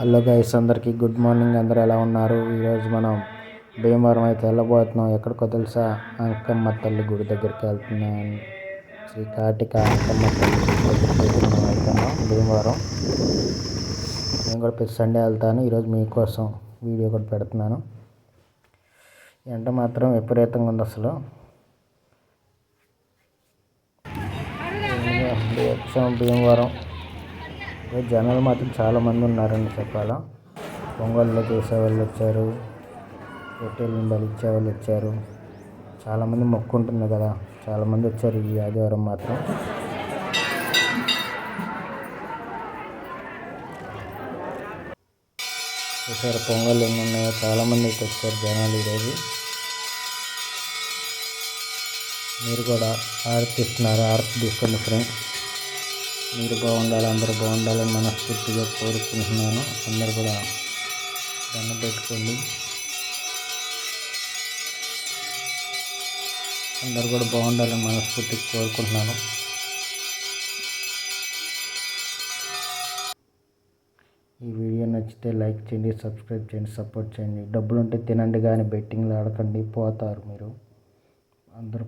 Hello guys అందరికీ good morning. అందరూ ఎలా ఉన్నారు? ఈరోజు మనం భీమవరం అయితే వెళ్ళబోతున్నాం. ఎక్కడికో తెలుసా? అంకమ్మ తల్లి గుడి దగ్గరికి వెళ్తున్నాం. శ్రీ కాటిక అంకమ్మ తల్లి దగ్గరికి మనం వెళ్తున్నాం. భీమవరం. నేను కూడా ప్రతి సండే వెళ్తాను. ఈరోజు మీకోసం వీడియో కూడా పెడుతున్నాను. ఎండ మాత్రం విపరీతంగా ఉంది అసలు. వచ్చాం భీమవరం. జనాలు మాత్రం చాలామంది ఉన్నారని చెప్పాలా. పొంగల్లో చేసే వాళ్ళు వచ్చారు. రొట్టెలను బలిచ్చే వాళ్ళు వచ్చారు. చాలామంది మొక్కుంటున్నారు కదా. చాలామంది వచ్చారు ఈ ఆదివారం మాత్రం. చూసారు పొంగల్ ఎన్ని ఉన్నాయో చాలామంది అయితే వచ్చారు జనాలు ఈరోజు. మీరు కూడా ఆరతి ఇస్తున్నారు ఆరతి తీసుకోండి ఫ్రెండ్స్. మీరు బాగుండాలి అందరూ బాగుండాలని మనస్ఫూర్తిగా కోరుకుంటున్నాను. అందరు కూడా దండం పెట్టుకోండి. అందరు కూడా బాగుండాలని మనస్ఫూర్తిగా కోరుకుంటున్నాను. ఈ వీడియో నచ్చితే లైక్ చేయండి సబ్స్క్రైబ్ చేయండి సపోర్ట్ చేయండి. డబ్బులు ఉంటే తినండి కానీ బెట్టింగ్లు ఆడకండి పోతారు మీరు. అందరూ